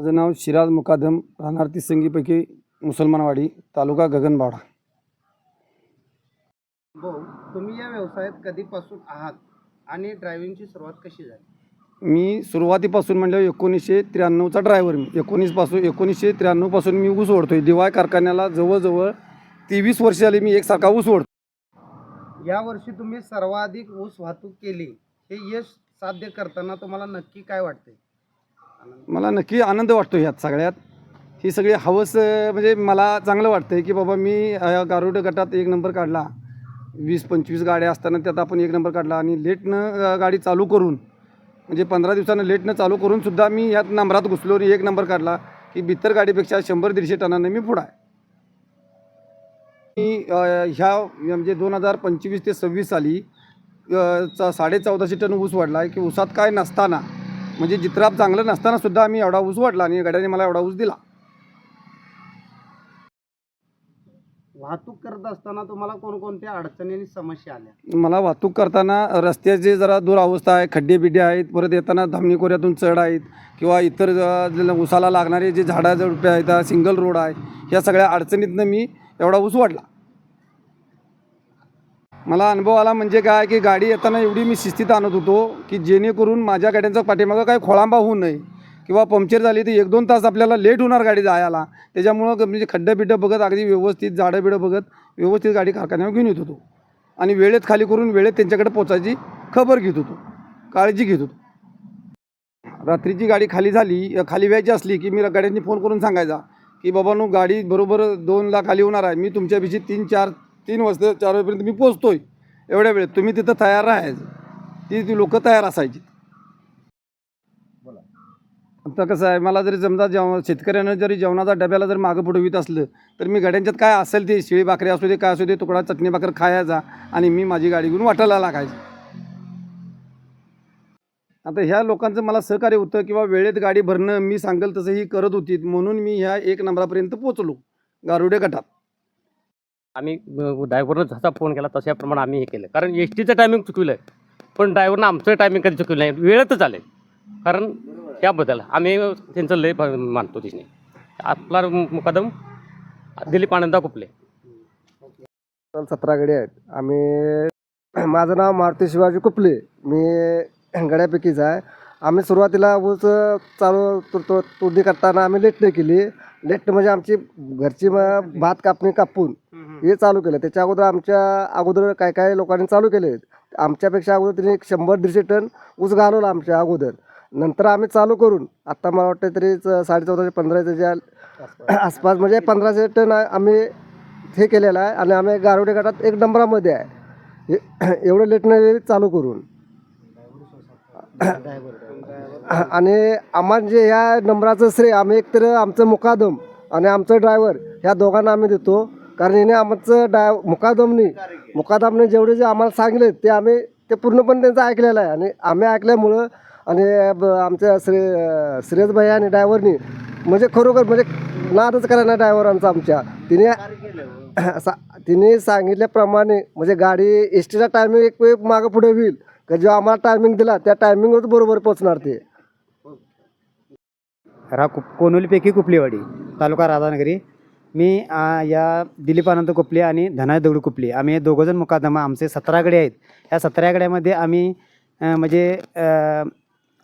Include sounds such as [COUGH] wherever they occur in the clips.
माझं नाव शिराज मुकादम राहणार तिसंगीपैकी मुसलमानवाडी तालुका गगनबावडा. भाऊ तुम्ही या व्यवसायात कधीपासून आहात आणि ड्रायव्हिंगची सुरुवात कशी झाली? मी सुरुवातीपासून म्हणलं एकोणीसशे त्र्याण्णवचा ड्रायव्हर मी. एकोणीसपासून एकोणीसशे त्र्याण्णवपासून मी ऊस ओढतोय. दिवाय कारखान्याला जवळजवळ तेवीस वर्ष झाली मी एकसारखा ऊस ओढतो यावर्षी तुम्ही सर्वाधिक ऊस वाहतूक केली. हे यश साध्य करताना तुम्हाला नक्की काय वाटते मला नक्की आनंद वाटतो ह्यात सगळ्यात. ही सगळी हवस म्हणजे मला चांगलं वाटतं की बाबा मी गारुड गटात एक नंबर काढला. वीस पंचवीस गाड्या असताना त्यात आपण एक नंबर काढला आणि लेटनं गाडी चालू करून म्हणजे पंधरा दिवसानं लेटनं चालू करून सुद्धा मी यात नंबरात घुसलो आणि एक नंबर काढला की बित्तर गाडीपेक्षा शंभर दीडशे टनानं मी पुढं आहे. मी ह्या म्हणजे दोन हजार पंचवीस ते सव्वीस साली चा साडे चौदाशे टन ऊस वाढला आहे की ऊसात काय नसताना म्हणजे जित्राप चांगलं नसताना सुद्धा आम्ही एवढा ऊस वाढला आणि गाड्याने मला एवढा ऊस दिला. वाहतूक करत असताना तुम्हाला कोणकोणत्या अडचणी आणि समस्या आल्या? मला वाहतूक करताना रस्त्याचे जरा दुरावस्था आहे खड्डे बिड्डे आहेत परत येताना धामणी कोऱ्यातून चढ आहेत किंवा इतर उसाला लागणारे जे झाडा झुडपे आहेत सिंगल रोड आहे ह्या सगळ्या अडचणीतनं मी एवढा ऊस वाढला. मला अनुभव आला म्हणजे काय की गाडी येताना एवढी मी शिस्तीत आणत होतो की जेणेकरून माझ्या गाड्यांचा पाठीमागं काय खोळांबा होऊ नये किंवा पंक्चर झाली तर एक दोन तास आपल्याला लेट होणार गाडी जायला. त्याच्यामुळं म्हणजे खड्डं बिड्डं बघत अगदी व्यवस्थित झाडं बिडं बघत व्यवस्थित गाडी कारखान्यावर घेऊन येत होतो. आणि वेळेत खाली करून वेळेत त्यांच्याकडे पोचायची खबर घेत होतो. काळजी घेत होतो. रात्रीची गाडी खाली झाली खाली व्यायची असली की मी गाड्यांनी फोन करून सांगायचा की बाबांनो गाडी बरोबर दोनला खाली होणार आहे. मी तुमच्यापाशी तीन चार तीन वाजता चार वाजेपर्यंत मी पोचतोय एवढ्या वेळेत तुम्ही तिथं तयार राहायचं. ती ती लोकं तयार असायची. आता कसं आहे मला जरी समजा जेव शेतकऱ्यानं जरी जेवणाचा डब्याला जर मागं पुढवित असलं तर मी गाड्यांच्यात काय असेल ते शिळी भाकरी असू दे काय असू दे तुकडा चटणी भाकर खायचा आणि मी माझी गाडी घेऊन वाटायला लागायची. आता ह्या लोकांचं मला सहकार्य होतं किंवा वेळेत गाडी भरणं मी सांगेल तसं ही करत होती म्हणून मी ह्या एक नंबरापर्यंत पोचलो गारुडे गटात. आम्ही ड्रायव्हरनं जसा फोन केला तशाप्रमाणे आम्ही हे केलं. कारण एस टीचं टायमिंग चुकलं आहे पण ड्रायव्हरनं आमचं टायमिंग कधी चुकलं नाही. वेळेतच आले कारण त्याबद्दल आम्ही त्यांचं लय मानतो तिने. आपला मुकादम दिलीप आनंदा कुपले. सतरा गडी आहेत. आम्ही माझं नाव मारुती शिवाजी कुपले. मी गड्यापैकीच आहे. आम्ही सुरुवातीला ऊस चालू तु- तु- तोडणी करताना आम्ही लेट नाही केली. लेट म्हणजे आमची घरची भात कापणी कापून. हे चालू केलं. त्याच्या अगोदर आमच्या अगोदर काय काय लोकांनी चालू केले आमच्यापेक्षा अगोदर त्यांनी एक शंभर दीडशे टन ऊस घालवला आमच्या अगोदर. नंतर आम्ही चालू करून आत्ता मला वाटतं तरी साडे चौदाशे पंधराशे ज्या आसपास. म्हणजे पंधराशे टन आम्ही हे केलेलं आहे आणि आम्ही गारवडे गटात एक नंबरामध्ये आहे. [CLEARS THROAT] एवढं लेटनं चालू करून. [CLEARS THROAT] आणि आम्हाला जे ह्या नंबराचं श्रेय आम्ही एकतर आमचं मुकादम आणि आमचं ड्रायव्हर ह्या दोघांना आम्ही देतो. कारण याने आमचं डाय मुकादमनी मुकादमने जेवढे जे आम्हाला सांगले ते आम्ही ते पूर्णपणे त्यांचं ऐकलेलं आहे. आणि आम्ही ऐकल्यामुळं आणि ब- आमच्या श्री श्रेयस भाई आणि ड्रायव्हरनी म्हणजे खरोखर म्हणजे नादच करायला ना ड्रायव्हरांचा आमच्या. तिने [CLEARS THROAT] सा तिने सांगितल्याप्रमाणे म्हणजे गाडी एस टीचा टायमिंग एक वेळ मागं पुढे होईल का जेव्हा आम्हाला टायमिंग दिला त्या टायमिंगवर बरोबर पोचणार ते. रा कुप कोनोलीपैकी कुपलीवाडी तालुका राधानगरी. मी या दिलीपानंद कुपले आणि धनाय दगडू कुपले. आम्ही हे दोघंजण मुकादमा आमचे सतरा गडे आहेत. या सतरा गड्यामध्ये आम्ही म्हणजे आमचं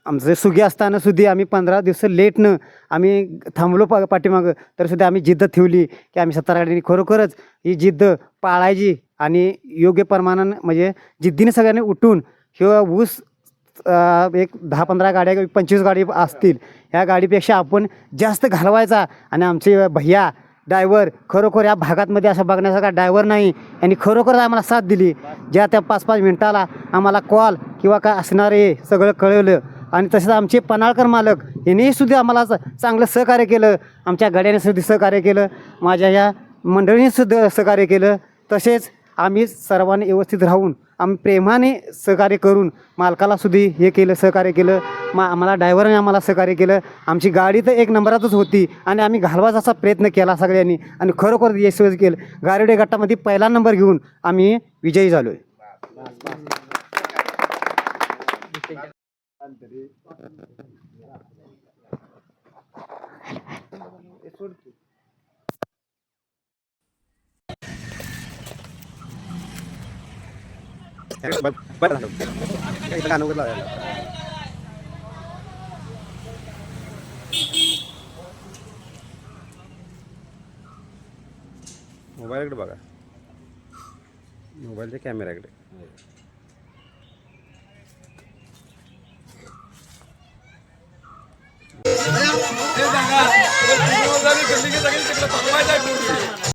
आमचे सुगी असताना सुद्धा आम्ही पंधरा दिवस लेटनं आम्ही थांबलो पा पाठीमागं. तरीसुद्धा आम्ही जिद्द ठेवली की आम्ही सतरा गाड्यांनी खरोखरच ही जिद्द पाळायची आणि योग्य प्रमाणानं म्हणजे जिद्दीने सगळ्यांनी उठून किंवा ऊस एक दहा पंधरा गाड्या पंचवीस गाडी असतील ह्या गाडीपेक्षा आपण जास्त घालवायचा आणि आमचे भैया डायव्हर खरोखर या भागातमध्ये असं बघण्यासारखा डायव्हर नाही. यांनी खरोखरच आम्हाला साथ दिली. ज्या त्या पाच पाच मिनिटाला आम्हाला कॉल किंवा काय असणारे सगळं कळवलं आणि तसेच आमचे पनाळकर मालक यांनीही सुद्धा आम्हाला चांगलं सहकार्य केलं. आमच्या गड्याने सुद्धा सहकार्य केलं. माझ्या या मंडळीने सुद्धा सहकार्य केलं. तसेच आम्ही सर्वांनी व्यवस्थित राहून आम्ही प्रेमाने सहकार्य करून मालकाला सुद्धा हे केलं सहकार्य केलं. मा आम्हाला ड्रायव्हरने आम्हाला सहकार्य केलं. आमची गाडी तर एक नंबरातच होती आणि आम्ही घालवायचा असा प्रयत्न केला सगळ्यांनी आणि खरोखर यशस्वी केलं. गारुडे गटामध्ये पहिला नंबर घेऊन आम्ही विजयी झालो आहे मोबाईलकडे बघा मोबाईलच्या कॅमेऱ्याकडे गल्ली